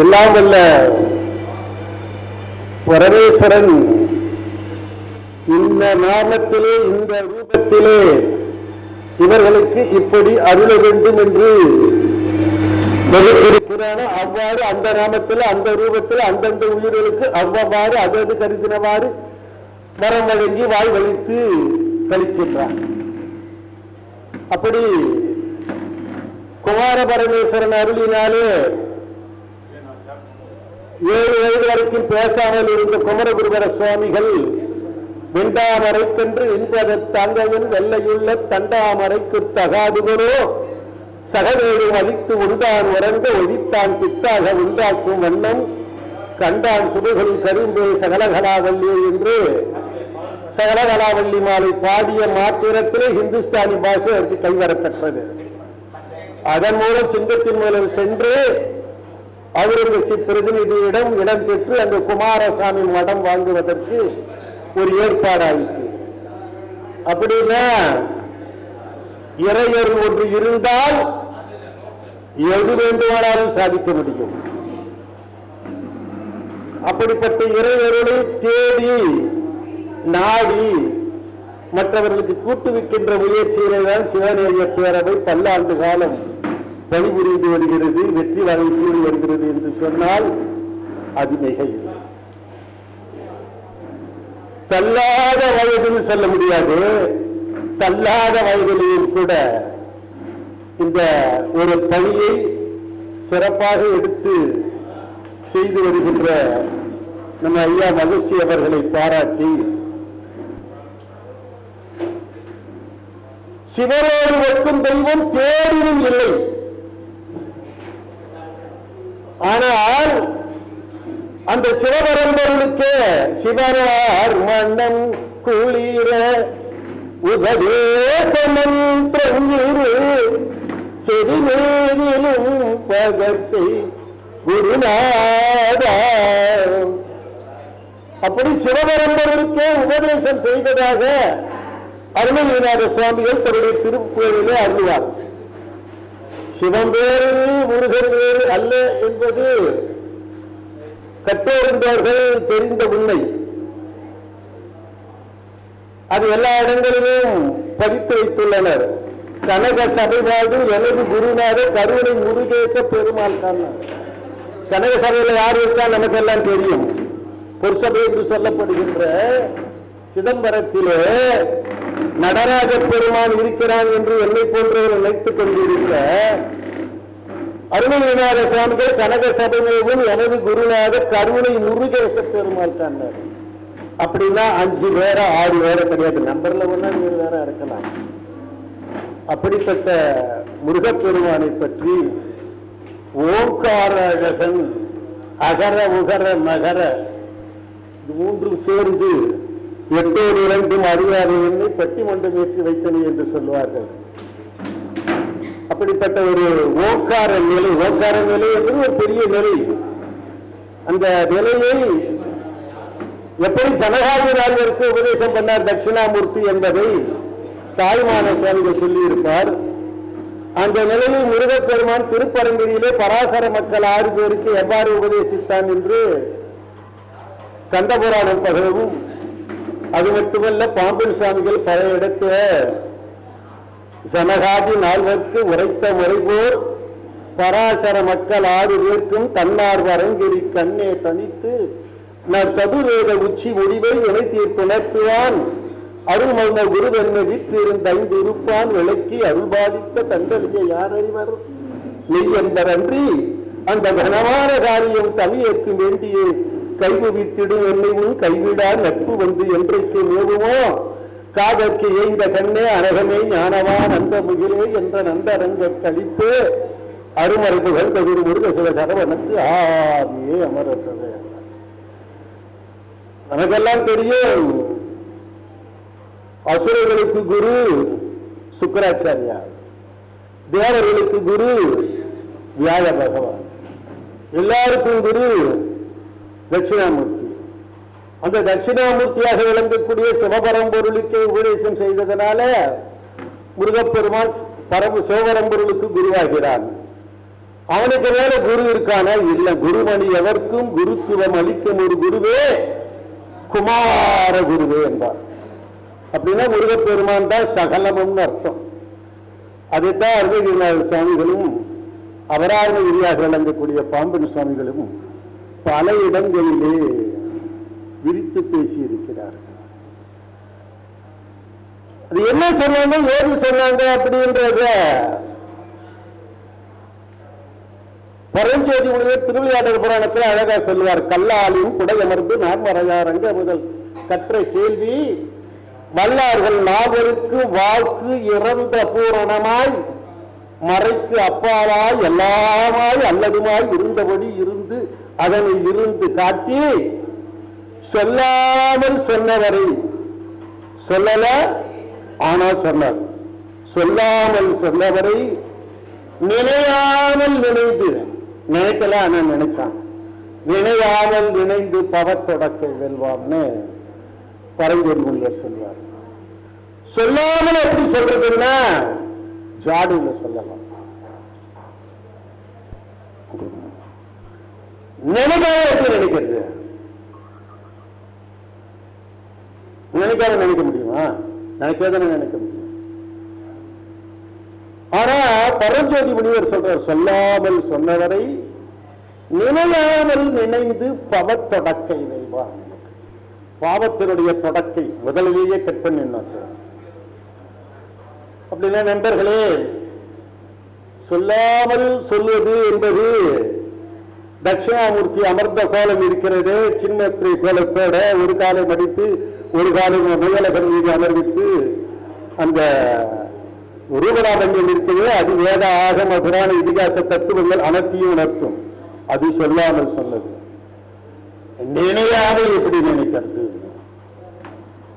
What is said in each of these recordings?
எல்லாம் வல்ல பரமேஸ்வரன் இந்த நாமத்திலே இந்த ரூபத்திலே இவர்களுக்கு இப்படி அருள வேண்டும் என்று அவ்வாறு அந்த நாமத்தில் அந்த ரூபத்தில் அந்தந்த உயிர்களுக்கு அவ்வவாறு அதது கருதினவாறு மரம் வழங்கி வாய் வலித்து கழிக்கின்றான். அப்படி குமார பரமேஸ்வரன் அருளினாலே ஏழு வயது வரைக்கும் பேசாமல் இருந்த குமரகுருபர சுவாமிகள் வெண்டாமரைக்கென்று இன்பத தங்கையின் வெள்ளையுள்ள தண்டாமரைக்கு தகாதுகளோ சகவேடு அழித்து உண்டான் உறங்க ஒழித்தான் பித்தாக உண்டாக்கும் வண்ணம் கண்டான் சுடுகளில் கரும்பு சகலகலாவல்லி என்று. சகலகலாவல்லி மாலை பாடிய மாத்திரத்திலே ஹிந்துஸ்தானி பாஷை அதற்கு கைவரப்பெற்றது அதன் மூலம் சிங்கத்தின் மூலம் சென்று அவுரங்கசீப் பிரதிநிதியிடம் இடம் பெற்று அந்த குமாரசாமி மடம் வாங்குவதற்கு ஒரு ஏற்பாடாயிற்று. அப்படின்னா இறையர் ஒன்று இருந்தால் எது வேண்டுமானாலும் சாதிக்க முடியும். அப்படிப்பட்ட இறையருடைய தேடி நாடி மற்றவர்களுக்கு கூட்டுவிக்கின்ற முயற்சியிலே தான் சிவநேய பேரவை பல்லாண்டு காலம் பணிபுரிந்து வருகிறது வெற்றி வாகை வருகிறது என்று சொன்னால் அது மிக தள்ளாத வயதுன்னு சொல்ல முடியாது. தள்ளாத வயதிலேயும் கூட இந்த ஒரு பணியை சிறப்பாக எடுத்து செய்து வருகின்ற நம்ம ஐயா மகிழ்ச்சி அவர்களை பாராட்டி சிவரோடு வைக்கும் தெய்வம் பேரிலும் இல்லை. ஆனால் அந்த சிவபரம்பொருளுக்கு சிவனார் மன்னன் குளிர உபதேசமன்றங்கிரு செடிமேனிலும் பகர்சை குருநாதா. அப்படி சிவபரம்பொருளுக்கே உபதேசம் செய்ததாக அருணகிரிநாத சுவாமிகள் தன்னுடைய திருப்பேரிலே அருள்வார். சிவம் வேறு முருகன் வேறு அல்ல என்பது கற்றோர்ந்தவர்கள் தெரிந்த உண்மை. அது எல்லா இடங்களிலும் பதித்து வைத்துள்ளனர். கனக சபைவாடு எனது குருநாத கருணை முருகேச பெருமாள் தான் கனக சபையில் யார் இருக்கா நமக்கெல்லாம் தெரியும். பொற்சபை என்று சொல்லப்படுகின்ற சிதம்பரத்திலே நடராஜ பெருமான் இருக்கிறான் என்று என்னை போன்றவர் நினைத்துக் கொண்டிருக்க அருணகிரிநாத சுவாமிகள் கனக சபையும் எனது குருநாதர் கருணை முருகேச பெருமாள் தான் அப்படின்னா அஞ்சு பேர ஆறு பேர கிடையாது. நம்பர்ல ஒண்ணா நீர் வேற இருக்கலாம். அப்படிப்பட்ட முருகப்பெருமானை பற்றி ஓங்காரகன் அகர உகர மகர இது மூன்றும் சேர்ந்து எட்டோடு இரண்டும் அறியாத என்னை பட்டி மண்டம் ஏற்றி வைத்தனை என்று சொல்லுவார்கள். அப்படிப்பட்ட ஒரு ஓக்கார நிலை ஓக்கார நிலை என்பது ஒரு பெரிய நிலை. அந்த நிலையை எப்படி சனகாதிராஜருக்கு உபதேசம் பண்ணார் தட்சிணாமூர்த்தி என்பதை தாய்மான சுவாமிகள் சொல்லியிருப்பார். அந்த நிலையில் முருகப்பெருமான் திருப்பரங்கிரியிலே பராசர மக்கள் ஆறு பேருக்கு எவ்வாறு உபதேசித்தான் என்று கந்தபுராணம் பகவும் அது மட்டுமல்ல பாம்பன் சுவாமிகள் பல இடத்துல சமகாதி நால்வர்க்கு உரைத்த முறைபோர் பராசர மக்கள் ஆறு பேர்க்கும் தன்னார் வரங்கிரி கண்ணே தனித்து நான் சதுர்வேத உச்சி முடிவை இணை தீர்த்துணர்த்துவான் அருள்மல்ல குருவென்ன வீற்றிருந்த ஐந்து இருப்பான் விளக்கி அருள்பாதித்த தந்தலிய யார் அறிவர் நெய் என்பதன்றி அந்த கனமான காரியம் தமிழேற்கும் வேண்டியே. கைகுவித்திடும் என்னை உன் கைவிடா நட்பு வந்து என்றைக்கு மேவுமோ காதற்கு ஏய்ந்த கண்ணே அழகமே ஞானவான் அந்த முகிலே என்ற நந்தரங்க கழித்து அருமறை புகழ் தகுதி முருக சில சரவணத்து ஆவியே அமரத்தது நமக்கெல்லாம் தெரியும். அசுரர்களுக்கு குரு சுக்கராச்சாரியா தேவர்களுக்கு குரு வியாழ பகவான். எல்லாருக்கும் குரு தட்சிணாமூர்த்தி. அந்த தட்சிணாமூர்த்தியாக விளங்கக்கூடிய சிவபரம்பொருளுக்கு உபதேசம் செய்ததனால முருகப்பெருமான் பரம சிவபரம்பொருளுக்கு குருவாகிறான். அவனுக்கு மேல குரு இருக்கானா? இல்ல. குருமணி எவர்க்கும் குருத்துவம் அளிக்கும் ஒரு குருவே குமார குருவே என்பார். அப்படின்னா முருகப்பெருமான் தான் சகலமும்னு அர்த்தம். அதைத்தான் அருணகிரிநாத சுவாமிகளும் அபராத விளங்கக்கூடிய பாம்பன் சுவாமிகளும் பல இடங்களிலே விரித்து பேசியிருக்கிறார்கள். அது என்ன சொன்னாங்க ஏது சொன்னாங்க அப்படின்றத பரஞ்சோதி உடைய திருவிளையாடல் புராணத்தில் அழகா சொல்லுவார் கல்லாலின் குடையமர்ந்து நான்மறையாரங்க முதல் கற்ற கேள்வி வல்லார்கள் நாவருக்கு வாக்கு இறந்த பூரணமாய் மறைக்கு அப்பாலாய் எல்லாமாய் அல்லதுமாய் இருந்தபடி இருந்து அதனை இருந்து காட்டி சொல்லாமல் சொன்னவரை சொல்லல ஆனால் சொன்னார். சொல்லாமல் சொன்னவரை நினையாமல் நினைந்து நினைக்கல ஆனா நினைச்சான் நினையாமல் நினைந்து பவத்தொடக்க வெல்வான்னு பரஞ்சோதி முனிவர் சொல்வார். சொல்லாமல் எப்படி சொல்றதுன்னா ஜாடுல சொல்லலாம். நினைக்காத நினைக்கிறது. நினைக்காத நினைக்க முடியுமா? நினைக்காத நினைக்க முடியும்? ஆனா பரஞ்சோதி முனிவர் சொல்றார் சொல்லாமல் சொன்னவரை நினையாமல் நினைந்து பவத்தொடக்கை வைவார் பாவத்தினுடைய தொடக்கை முதலிலேயே கட் பண்ணி அப்படின்னா நண்பர்களே சொல்லாமல் சொல்வது என்பது தட்சிணாமூர்த்தி அமர்ந்த கோலம் இருக்கிறது சின்னத்திரை கோலத்தோட ஒரு காலை மடித்து ஒரு காலை முயலகர் மீது அமர்வித்து அந்த ரூபராமங்கள் இருக்குது அது வேத ஆகம புராண இதிகாச தத்துவங்கள் அனைத்தையும் உணர்த்தும். அது சொல்லாமல் சொன்னது. நினையாமல் எப்படி நினைக்கிறது.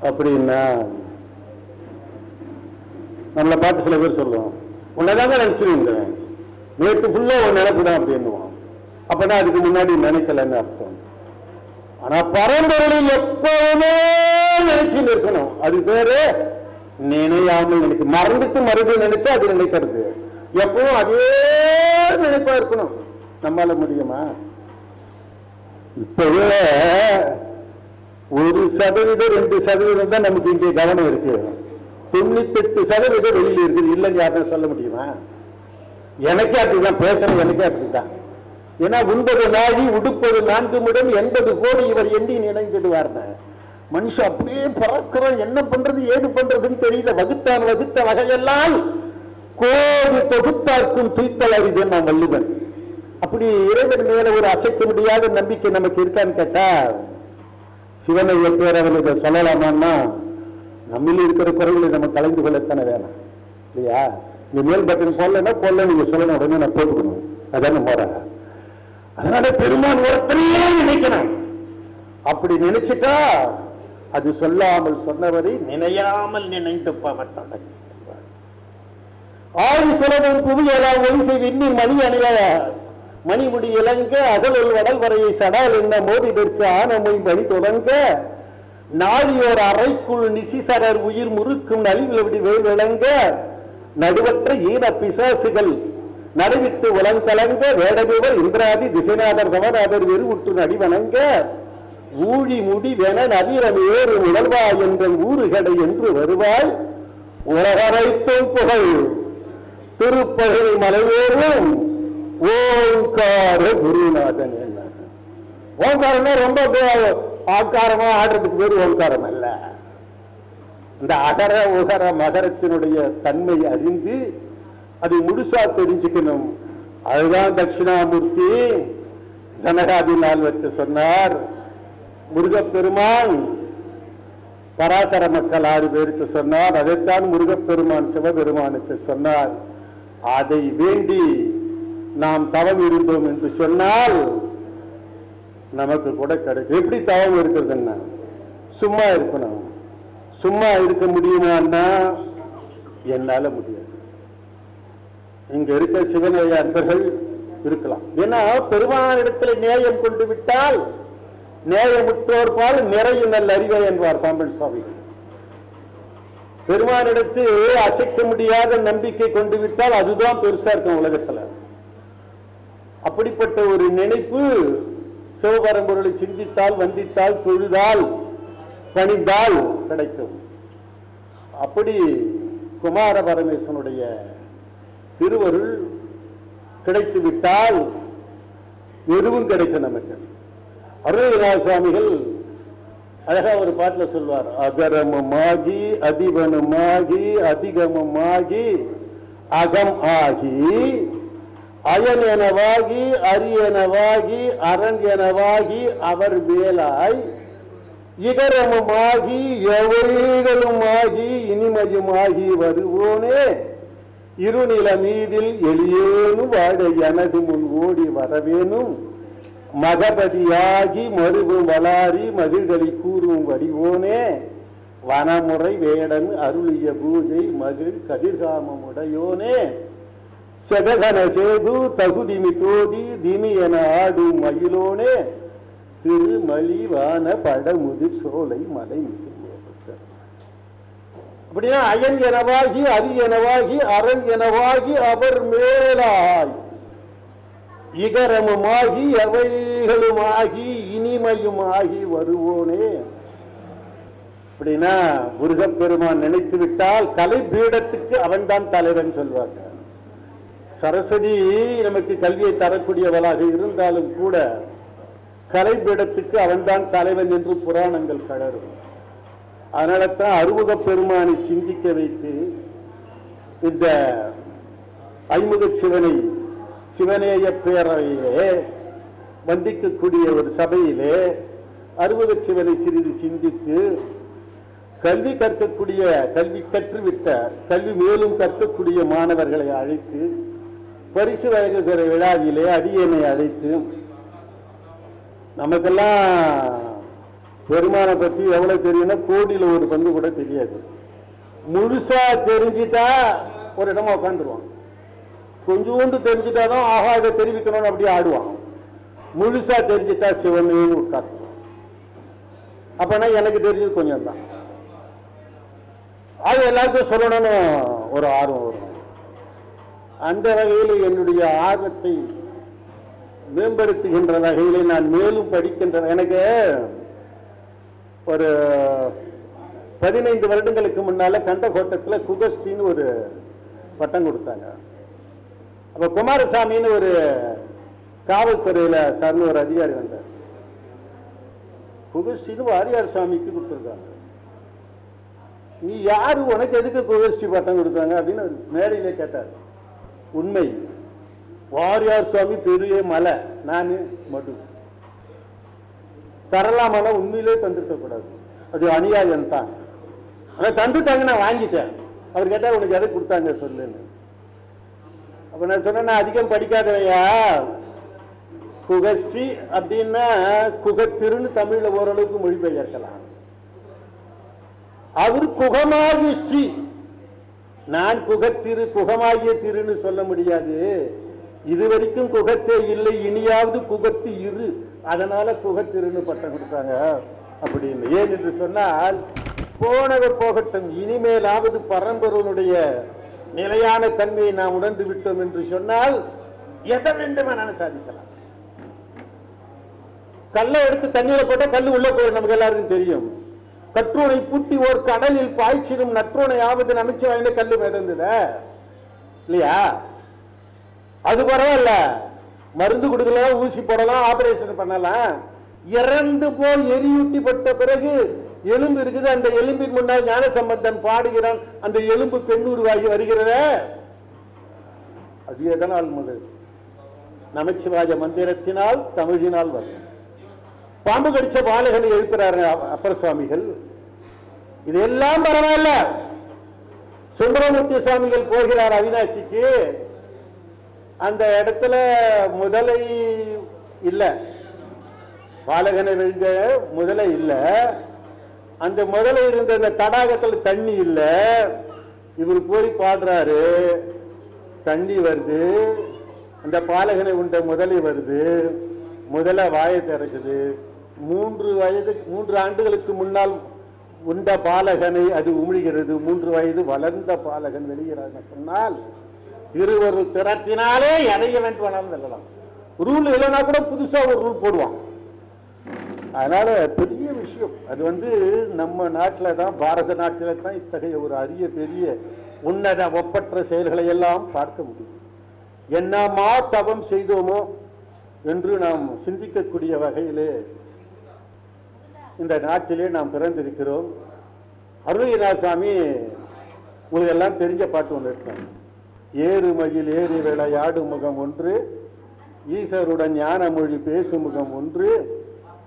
அப்படின்னா நம்மளை பார்த்து சில பேர் சொல்லுவோம் உன்னதாங்க நினைச்சிருந்தேன். நேற்று ஃபுல்லா ஒரு நினைப்புதான் அப்படின்னுவோம் அப்பனா அதுக்கு முன்னாடி நினைக்கலன்னு அர்த்தம். ஆனா பரம்பொருளில் எப்பவுமே நினைச்சு இருக்கணும். அது பேரு நினையாமல் நினைக்க மறந்துட்டு மறுபடியும் நினைச்சு அது நினைக்கிறது. எப்பவும் அதே நினைப்பா இருக்கணும். நம்மால முடியுமா? இப்பவே ஒரு சதவீதம் ரெண்டு சதவீதம் தான் நமக்கு இங்கே கவனம் இருக்கு. தொண்ணூத்தெட்டு சதவீதம் வெளியில் இருக்குது இல்லைன்னு யாரும் சொல்ல முடியுமா? எனக்கே அப்படிதான். பேசுறது எனக்கே அப்படிதான். ஏன்னா உண்பது நாழி உடுப்பது நான்கு மிடம் எண்பது கோடி இவர் எண்ணி நினைந்துடுவார்ன. மனுஷன் அப்படியே பறக்கிறோம் என்ன பண்றது ஏது பண்றதுன்னு தெரியல. வகுத்தான் வகுத்த வகையெல்லாம் கோடி தொகுத்தார்க்கும் தூய்த்தல் அறிது நான் வள்ளுவன் அப்படி இறைவன் மேல ஒரு அசைக்க முடியாத நம்பிக்கை நமக்கு இருக்கான்னு கேட்டா சிவனை எப்பேர் அவர்களுக்கு சொல்லலாமான்னா நம்மில் இருக்கிற குறைகளை நம்ம கலைந்து கொள்ளத்தானே வேணாம். இல்லையா? நீ மேல் பட்டன் சொல்லலைன்னா போடல நீங்க சொல்லணும் உடனே நான் போட்டுக்கணும். அதான போறேன் அதனால பெருமான் ஒருத்தரையே நினைக்கணும் அப்படி நினைச்சிட்டா அது சொல்லாமல் சொன்னவரை நினையாமல் நினைந்து பவத்தடை ஆதி சுரவன் புவியலாம் ஒலிசை விண்ணி மணி அணிய மணிமுடி இளங்க அகலுள் வடல் வரையை சடால் என்ன மோதிதற்கு ஆனமொழி வழி தொடங்க நாளியோர் அறைக்குள் நிசிசரர் உயிர் முறுக்கும் நலிவிலபடி வேல் விளங்க நடுவற்ற ஈன பிசாசுகள் நடுவிட்டு உலங்கலங்க வேடதேவர் இந்திராதி திசைநாதர் தவநாதர் வெறுவுற்று நடிவணங்க ஊழி முடி வென நவீரம் ஏறு உணர்வா என்ற ஊறுகடை என்று வருவாய். உலகரைத்தும் புகழ் திருப்பகை மலைவேறும் ஓங்கார குருநாதன் என்ன ஓங்காரமே ரொம்ப ஆக்காரமா ஆடுறதுக்கு பேர் ஓங்காரம் அல்ல. இந்த அகர உகர மகரத்தினுடைய தன்மை அறிந்து அதை முழுசா தெரிஞ்சுக்கணும். அதுதான் தட்சிணாமூர்த்தி ஜனகாதி நால்வத்து சொன்னார். முருகப்பெருமான் பராசர மக்கள் ஆறு பேருக்கு சொன்னார். அதைத்தான் முருகப்பெருமான் சிவபெருமானுக்கு சொன்னார். அதை வேண்டி நாம் தவம் இருந்தோம் என்று சொன்னால் நமக்கு கூட கிடைக்கும். எப்படி தவம் இருக்கிறதுன்னா சும்மா இருக்கணும். சும்மா இருக்க முடியுமான்னா என்னால முடியாது. இங்க இருக்க சிவநேய அன்பர்கள் இருக்கலாம். ஏன்னா பெருமானிடத்தில் நேயம் கொண்டு விட்டால் நேயமுற்றோர் பால் நிறைய நல்ல அறிவை என்பார் பாம்பன் சுவாமி பெருமானிடத்து அசைக்க முடியாத நம்பிக்கை கொண்டு விட்டால் அதுதான் பெருசா இருக்கும் உலகத்துல. அப்படிப்பட்ட ஒரு நினைப்பு சிவபரம்பொருளை சிந்தித்தால் வந்தித்தால் தொழுதால் பணிந்தால் கிடைக்கும். அப்படி குமார பரமேஸ்வனுடைய திருவருள் கிடைத்து விட்டால் எதுவும் கிடைக்கும் நமக்கு. அருணகிரிநாத சுவாமிகள் அழகா ஒரு பாட்டில் சொல்வார் அகரமமாகி அதிபனுமாகி அதிகமமாகி அகம் ஆகி அயன் எனவாகி அரியனவாகி அரண் எனவாகி அவர் வேலாய் இகரமுமாகி எவைகளுமாகி இனிமையுமாகி வருவோனே. இருநில மீதில் எளியேனும் வாழ எனது முன் ஓடி வரவேனும். மகபதியாகி மருவும் வளாரி மகிழ்களை கூறும் வடிவோனே. வனமுறை வேடன் அருளிய பூஜை மகிழ் கதிர்காமமுடையோனே செதகன சேது தகுதிமி தோதி திமி என ஆடும் மயிலோனே. திருமலிவான படமுது சோலை மலை மிசை அப்படின்னா அயன் எனவாகி அரி எனவாகி அரண் எனவாகி அவர் மேலாய். இகரமுமாகி எவைகளுமாகி இனிமையுமாகி வருவோனே. அப்படின்னா முருகப்பெருமான் நினைத்து விட்டால் கலை பீடத்துக்கு அவன்தான் தலைவன் சொல்வாங்க. சரஸ்வதி நமக்கு கல்வியை தரக்கூடியவளாக இருந்தாலும் கூட கலை பீடத்துக்கு அவன்தான் தலைவன் என்று புராணங்கள் கழறும் அதனால தான் அறுமுக பெருமானை சிந்திக்க வைத்து இந்த ஐமுக சிவனை சிவனேய பேரவையிலே வந்திக்கக்கூடிய ஒரு சபையிலே அறுமுக சிவனை சிறிது சிந்தித்து கல்வி கற்கக்கூடிய கல்வி கற்றுவிட்ட கல்வி மேலும் கற்கக்கூடிய மாணவர்களை அழைத்து பரிசு வழங்குகிற விழாவிலே அடியனை அழைத்து நமக்கெல்லாம் பெருமானை பற்றி எவ்வளவு தெரியும்னா கோடியில ஒரு பங்கு கூட தெரியாது. முழுசா தெரிஞ்சிட்டா ஒரு இடமா உட்காந்துருவான் கொஞ்சோண்டு தெரிஞ்சிட்டாதான் ஆஹா இதை தெரிவிக்கணும்னு அப்படியே ஆடுவான். முழுசா தெரிஞ்சிட்டா சிவனையும் உட்காந்துருவான் அப்பனா எனக்கு தெரிஞ்சது கொஞ்சம் தான் அது எல்லாருக்கும் சொல்லணும்னு ஒரு ஆர்வம் வரும். அந்த வகையில் என்னுடைய ஆர்வத்தை மேம்படுத்துகின்ற வகையிலே நான் மேலும் படிக்கின்ற எனக்கு ஒரு பதினைந்து வருடங்களுக்கு முன்னால கண்டகோட்டத்தில் குகஸ்தின்னு ஒரு பட்டம் கொடுத்தாங்க. அப்ப குமாரசாமின்னு ஒரு காவல்துறையில சார்ந்த ஒரு அதிகாரி வந்தார். குகஸ்தின்னு வாரியார் சாமிக்கு கொடுத்துருக்காங்க. நீ யாரு? உனக்கு எதுக்கு குகஸ்தி பட்டம் கொடுத்தாங்க அப்படின்னு மேடையிலே கேட்டார். உண்மை. வாரியார் சுவாமி பெரிய மலை. நான் மடு தரலாமான உண்மையிலே தந்துருக்க கூடாது அது அநியாயம் தான் ஆனா தந்துட்டாங்க நான் வாங்கிட்டேன். அவர் கேட்டா உனக்கு எதை கொடுத்தாங்க? சொல்லுன்னு. அப்போ நான் சொன்னேன் நான் அதிகம் படிக்காதவையா? குகஸ்ரீ அப்படின்னா குகத்திருன்னு தமிழில் ஓரளவுக்கு மொழிபெயர்க்கலாம். அவர் குகமாகி ஸ்ரீ. நான் குகத்திரு குகமாகிய திருன்னு சொல்ல முடியாது. இதுவரைக்கும் குகத்தே இல்லை இனியாவது குகத்து இரு. அதனால குகத்திருன்னு பட்டம் கொடுத்தாங்க. அப்படின்னு ஏன் என்று சொன்னால் போனவர் போகட்டும் இனிமேலாவது பரம்பொருளுடைய நிலையான தன்மையை நாம் உணர்ந்து விட்டோம் என்று சொன்னால் எதை வேண்டுமானாலும் சாதிக்கலாம்? கல்லை எடுத்து தண்ணீரை போட்டா கல் உள்ள போயிடும் நமக்கு எல்லாருக்கும் தெரியும். கற்றோனை பூட்டி ஓர் கடலில் பாய்ச்சிடும் நற்றோனை ஆவது நமைச்சு வாங்கின கல்லு மிதந்தத இல்லையா? அது பரவாயில்ல. மருந்து கொடுக்கலாம் ஊசி போடலாம் ஆபரேஷன் பண்ணலாம். இறந்து போல் எரியூட்டிப்பட்ட பிறகு எலும்பு இருக்குது அந்த எலும்பின் முன்னால் ஞான சம்பந்தன் பாடுகிறான் அந்த எலும்பு பெண்ணுருவாகி வருகிறத. அது எதனால் முதல் நமச்சிவாய மந்திரத்தினால் தமிழினால் வரும். பாம்பு கடிச்ச பாலகனை எழுப்புறாரு அப்பர அப்பர் சுவாமிகள் இதெல்லாம் பரவாயில்ல. சுந்தரமூர்த்தி சுவாமிகள் போகிறார் அவினாசிக்கு. அந்த இடத்துல முதலை இல்லை. பாலகனை விழுந்த முதலை இல்லை. அந்த முதலை இருந்த அந்த தடாகத்தில் தண்ணி இல்லை. இவர் போய் பாடுறாரு. தண்ணி வருது. அந்த பாலகனை உண்ட முதலை வருது. முதல வாயை திறக்குது. மூன்று வயது மூன்று ஆண்டுகளுக்கு முன்னால் உண்ட பாலகனை அது உமிழ்கிறது. மூன்று வயது வளர்ந்த பாலகன் வெளியிறாங்க சொன்னால் இருவர் திறத்தினாலே எதைய வேண்டுமானாலும் வெல்லலாம் ரூல் இல்லைன்னா கூட புதுசாக ஒரு ரூல் போடுவான் அதனால பெரிய விஷயம். அது வந்து நம்ம நாட்டில் தான் பாரத நாட்டில் தான் இத்தகைய ஒரு அரிய பெரிய உன்னத ஒப்பற்ற செயல்களை எல்லாம் பார்க்க முடியும். என்னமா தவம் செய்தோமோ என்று நாம் சிந்திக்கக்கூடிய வகையிலே இந்த நாட்டிலே நாம் பிறந்திருக்கிறோம். அருணகிரிநாசாமி உங்களுக்கு எல்லாம் தெரிஞ்ச பாட்டு ஒன்று இருக்காங்க ஏறுமயில் ஏறி விளையாடு முகம் ஒன்று ஈசருடன் ஞான மொழி பேசும் முகம் ஒன்று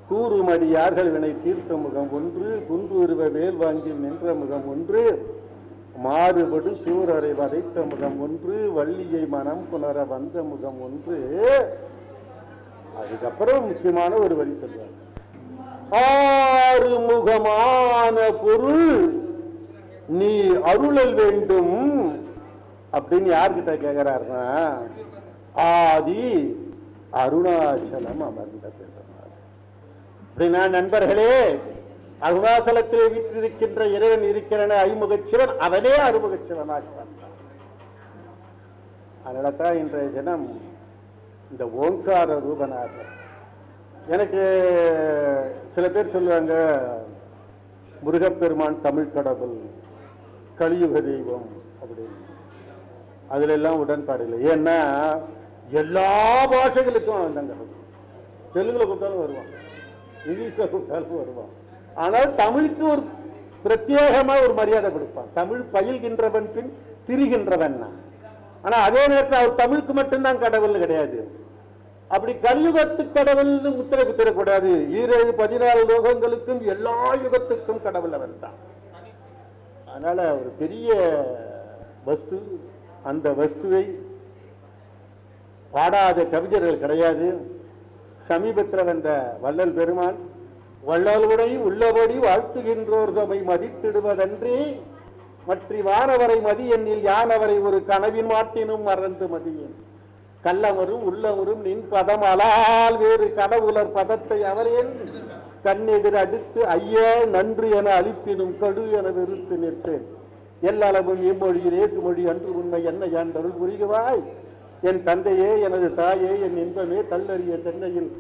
கூறுமடியார்கள் வினை தீர்த்த முகம் ஒன்று குன்றுருவ வேல் வாங்கி நின்ற முகம் ஒன்று மாறுபடு சூரரை வதைத்த முகம் ஒன்று வள்ளியை மனம் புணர வந்த முகம் ஒன்று. அதுக்கப்புறம் முக்கியமான ஒரு வரி சொல்வார் ஆறு முகமான பொருள் நீ அருளல் வேண்டும். அப்படின்னு யார்கிட்ட கேட்கிறாருன்னா ஆதி அருணாச்சலம் அமர்ந்த பெருமாள் அப்படின்னா நண்பர்களே அருணாச்சலத்தில் வீட்டிருக்கின்ற இறைவன் இருக்கிறன ஐமுகச் சிவன் அவனே அறுமுகச்சிவனாக அதனால்தான் இன்றைய தினம் இந்த ஓங்கார ரூபனாக எனக்கு சில பேர் சொல்லுவாங்க முருகப்பெருமான் தமிழ் கடவுள் கலியுக தெய்வம் அப்படின்னு. அதுல எல்லாம் உடன்பாடு இல்லை ஏன்னா எல்லா பாஷைகளுக்கும் அவன் தான் கடவுள் தெலுங்குல கொடுத்தாலும் வருவான். இங்கிலீஷ்ல கொடுத்தாலும் வருவான். ஆனால் தமிழுக்கு ஒரு பிரத்யேகமா ஒரு மரியாதை கொடுப்பான். தமிழ் பயில்கின்றவன் பின் திரிகின்றவன் ஆனா அதே நேரத்தில் அவர் தமிழுக்கு மட்டும்தான் கடவுள் கிடையாது. அப்படி கலியுகத்து கடவுள்னு முத்திரை குத்திரக்கூடாது ஈரேழு பதினாலு லோகங்களுக்கும் எல்லா யுகத்துக்கும் கடவுள் அவன் தான் அதனால ஒரு பெரிய வஸ்து அந்த வஸ்துவை பாடாத கவிஞர்கள் கிடையாது. சமீபத்தில் வந்த வள்ளல் பெருமான் வள்ளலுடை உள்ளபடி வாழ்த்துகின்றோர் தம்மை மதித்திடுவதன்றி மற்றி வானவரை மதி எண்ணில் யானவரை ஒரு கனவின் மாட்டினும் மறந்து மதியேன். கள்ளமரும் உள்ளவரும் நின் பதம் அலால் வேறு கடவுளர் பதத்தை அவரேன். கண்ணெதிர் அடுத்து ஐயா நன்று என அழிப்பினும் கடு என வெறுத்து நிற்பேன். எல்லளவும் இம்மொழியில் இயேசு மொழி அன்று உண்மை என்ன என்றருள் புரிகுவாய் என் தந்தையே எனது தாயே என் இன்பமே கல்லறிய சென்னையில்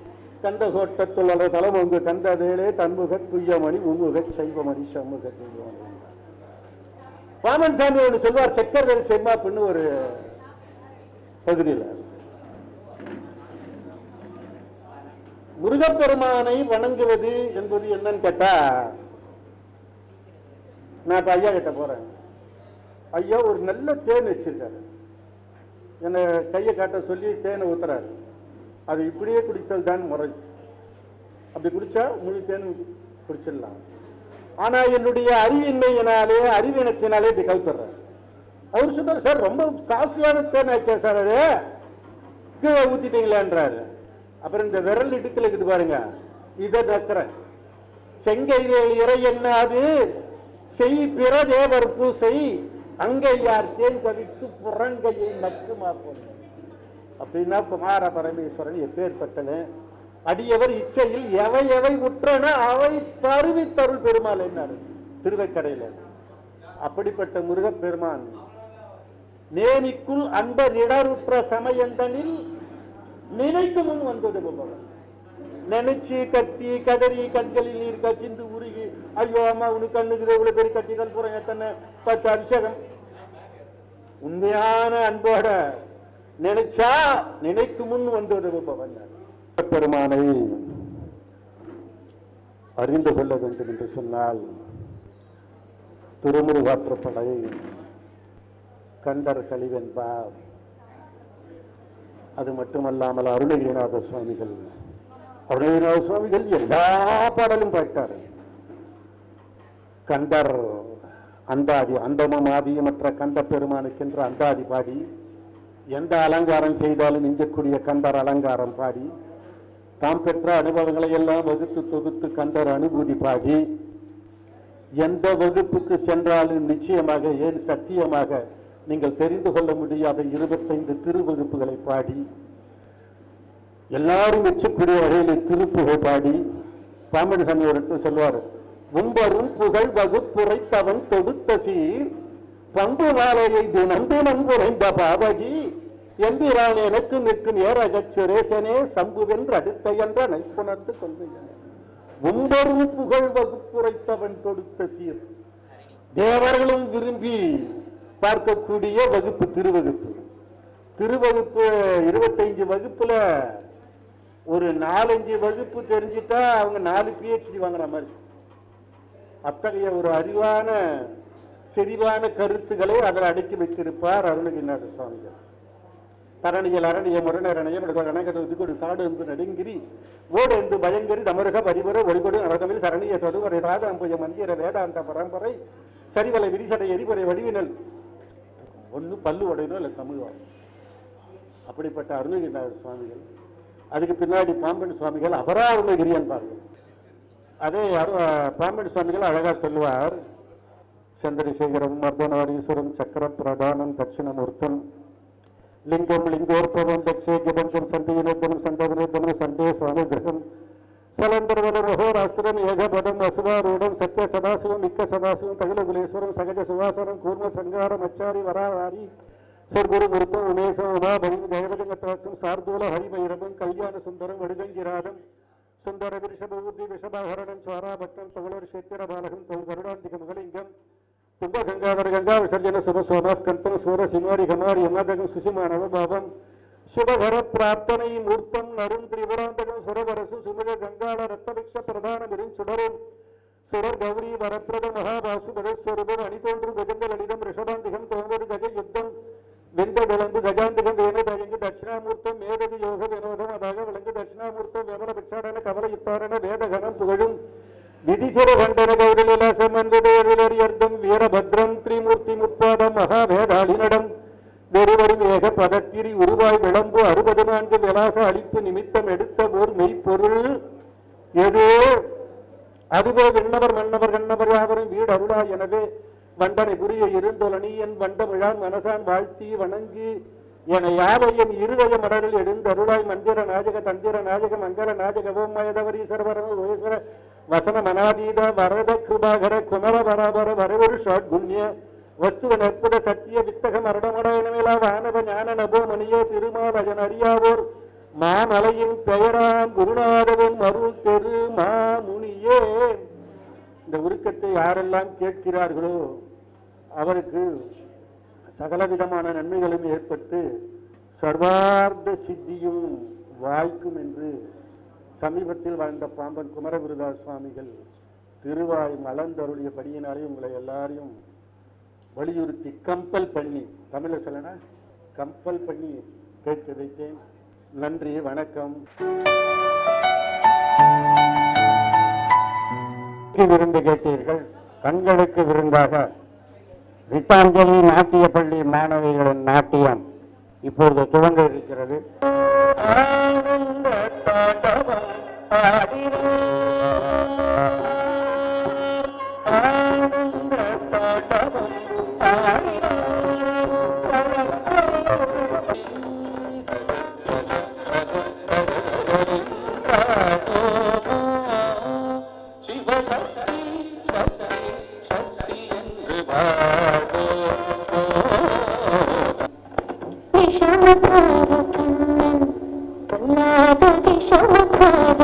கந்த கோட்டத்துள் அல்ல தலமொங்கு வேலே தன்முக துய்யமணி உன்முக சைவமணி சண்முக துய்யமணி. பாமன் சாமி ஒன்று சொல்வார் செக்கர்கள் செம்மாப்புன்னு ஒரு பகுதியில். முருகப்பெருமானை வணங்குவது என்பது என்னன்னு கேட்டா நான் இப்ப ஐயா கிட்ட போறேன். ஐயா ஒரு நல்ல தேன் வச்சிருக்காரு. என்னை கையை காட்ட சொல்லி தேனை ஊத்துறாரு. அது இப்படியே குடித்தல் தான் முறை. அப்படி குடிச்சா முழு தேன் குடிச்சிடலாம். ஆனா என்னுடைய அறிவின்மையினாலே அறிவினத்தினாலே இப்படி கவுத்துறாரு. அவர் சொன்னார் சார் ரொம்ப காஸ்ட்லியான தேன் ஆச்சா சார் அது. கீழே ஊத்திட்டீங்களான்றாரு. அப்புறம் இந்த விரல் இடுக்கல இருக்குது பாருங்க. இதை நக்கிறேன். செங்கைவேல் இறை என்ன அது? செய் பிற தேவர் பூசை அங்கையார் தேன் கவித்து புறங்கையை நக்குமா போன அப்படின்னா குமார பரமேஸ்வரன் எப்பேற்பட்டவன் அடியவர் இச்சையில் எவை எவை உற்றன அவை தருவி தருள் பெருமாள் என்னாரு? திருவைக்கடையில. அப்படிப்பட்ட முருகப்பெருமான் நேமிக்குள் அன்பர் இடருற்ற சமயந்தனில் நினைத்து முன் வந்தது நினைச்சு கத்தி கதறி கண்களில் நீர் கசிந்து ஐயோ அம்மா உனக்கு கண்ணுக்கு இவ்வளவு பெரிய கட்டிகள் போறேன் எத்தனை பத்து அபிஷேகம்? உண்மையான அன்போட நினைச்சா நினைக்கு முன் வந்தது பவன் பெருமானை அறிந்து கொள்ள வேண்டும் என்று சொன்னால் திருமுருகாற்றுப்படை கண்டர் கழிவென்பார். அது மட்டுமல்லாமல் அருணகிரிநாத சுவாமிகள் அருணகிரிநாத சுவாமிகள் எல்லா பாடலும் பாட்டார்கள் கண்டர் அந்தாதி அந்தமும் ஆதியமற்ற கண்ட பெருமானுக்கென்று அந்தாதி பாடி எந்த அலங்காரம் செய்தாலும் இஞ்சக்கூடிய கண்டர் அலங்காரம் பாடி தாம் பெற்ற அனுபவங்களை எல்லாம் வகுத்து தொகுத்து கண்டர் அனுபூதி பாடி எந்த வகுப்புக்கு சென்றாலும் நிச்சயமாக ஏன் சத்தியமாக நீங்கள் தெரிந்து கொள்ள முடியாத இருபத்தைந்து திருவகுப்புகளை பாடி எல்லாரும் மெச்சக்கூடிய வகையில் திருப்புகை பாடி பாம்படி சாமி ஒரு உம்பரும் புகழ் வகுப்புரைத்தவன் தொடுத்த சீர். பண்பு மாலையை தினம் தினம் குறைந்த பாவகி. எம்பிரான் எனக்கு நிற்கும் ஏரகச் சுரேசனே சம்புவென்று அடுத்த என்ற நைப்புணர்ந்து கொள்கையனே. உம்பரும் புகழ் வகுப்புரைத்தவன் தொடுத்த சீர். தேவர்களும் விரும்பி பார்க்கக்கூடிய வகுப்பு திருவகுப்பு. திருவகுப்பு இருபத்தைந்து வகுப்புல ஒரு நாலஞ்சு வகுப்பு தெரிஞ்சிட்டா அவங்க நாலு பிஹெச்டி வாங்குற மாதிரி. அத்தகைய ஒரு அறிவான செறிவான கருத்துக்களை அதில் அடக்கி வைத்திருப்பார் அருணகிரிநாத சுவாமிகள். தரணியல் அரணிய முரணரணைய கணக்கத்துக்கு ஒரு சாடு என்று நடுங்கிரி ஓடு என்று பயங்கரி தமருக பரிபுர ஒளிபொடு நடகமில் சரணிய தொடுவரை ராதாம்புய மந்திர வேதாந்த பரம்பரை சரிவலை விரிசடை எரிபுரை வடிவினல். ஒன்று பல்லு உடையனோ இல்லை தமிழ் அப்படிப்பட்ட அருணகிரிநாத சுவாமிகள். அதுக்கு பின்னாடி பாம்பன் சுவாமிகள் அபராருணகிரி என்பார்கள். அதே அரு- சுவாமிகள் அழகாக சொல்லுவார். சந்திரசேகரம் மர்தனாரீஸ்வரம் சக்கரம் பிரதானம் தட்சிணமூர்த்தன் லிங்கம் லிங்கோற்பவம் தட்சேகபஞ்சம் சந்தியினோத்தமம் சந்தவனோத்தமம் சந்தே சுவாமிகிரகம் சலந்தரவனம் மகோராஸ்திரம் ஏகபதம் அசுவாரூடம் சத்ய சதாசிவம் மிக்க சதாசிவம் தகுலகுலேஸ்வரம் சகஜ சுவாசனம் கூர்ம சங்காரம் அச்சாரி வராவாரி சொர்குரு குருத்தம் உமேசம் உமாபரிம் ஜெயவதங்கத்தாட்சம் சார்தூல ஹரிமைரவம் கல்யாண சுந்தரம் வடுகங்கிராதம் சுந்தர விருஷபூர்த்தி விஷபாகரணம் சுவராபட்டம் தோழர் சேத்திர பாலகம் தோல் கருடாந்திக மகலிங்கம் துங்க கங்காதர கங்கா விசர்ஜன சுப சோமாஸ்கந்தம் சூர சிமாரி கமாரி யமதகம் சுசிமானவ பாபம் சுபகர பிரார்த்தனை மூர்த்தம் நரும் திரிபுராந்தகம் சுரவரசு சுமுக கங்காள ரத்தபிக்ஷ பிரதான விருஞ்சுடரும் சுரர் கௌரி வரப்பிரத மகாபாசு பகஸ்வரூபம் அணிதோன்று கஜந்த லலிதம் ரிஷபாந்திகம் தோங்கரு கஜ யுத்தம் வெந்த விளங்கு கஜாந்திகம் வேணு தயங்கு தட்சிணாமூர்த்தம் மேதகு யோக வினோதம் அதாக விளங்கு தட்சிணாமூர்த்தம் விமல பிச்சாடன கவல யுத்தாரண வேதகணம் புகழும். விதிசிர கண்டன கௌரிலாசம் அன்புடையர்த்தம் வீரபத்ரம் திரிமூர்த்தி முப்பாதம் மகாவேதாளினடம். வெறுவரும் ஏக பதத்திரி உருவாய் விளம்பு அறுபது நான்கு விலாச அளிப்பு நிமித்தம் எடுத்த ஓர் மெய்ப்பொருள். எது? அதுவே விண்ணவர் மன்னவர் கண்ணவர் யாவரும் வீடு அருளா எனவே வண்டனை புரிய இருந்தொலனியன் வண்டமிழான் மனசான் வாழ்த்தி வணங்கி என யாவையும் இருதய மடலில் எழுந்தருளாய் மந்திர நாஜக தந்திர நாஜக மங்கள நாஜக ஓமயதவரீஸ்வர வரம ஓயசர வசன மனாதீத வரத கிருபாகர குமர பராபர வரவரு ஷாட்குண்ய வஸ்துவ நற்புத சத்திய வித்தக மரணமடையனமேலா வானவ ஞான நபோ மணியோ திருமாவஜன் அறியாவோர் மாமலையின் பெயராம் குருநாதவன் அருள் தெரு மாமுனியே. இந்த உருக்கத்தை யாரெல்லாம் கேட்கிறார்களோ அவருக்கு சகலவிதமான நன்மைகளும் ஏற்பட்டு சர்வார்த்த சித்தியும் வாய்க்கும் என்று சமீபத்தில் வாழ்ந்த பாம்பன் குமரகுருதாஸ் சுவாமிகள் திருவாய் மலர்ந்தருடைய படியினாலே உங்களை எல்லாரையும் வலியுறுத்தி கம்பல் பண்ணி தமிழ சொல்லனா கம்பல் பண்ணி கேட்க வைத்தேன். நன்றி வணக்கம். விருந்து கேட்டீர்கள். கண்களுக்கு விருந்தாக கீதாஞ்சலி நாட்டிய பள்ளி மாணவிகளின் நாட்டியம் இப்பொழுது துவங்க இருக்கிறது. Oh.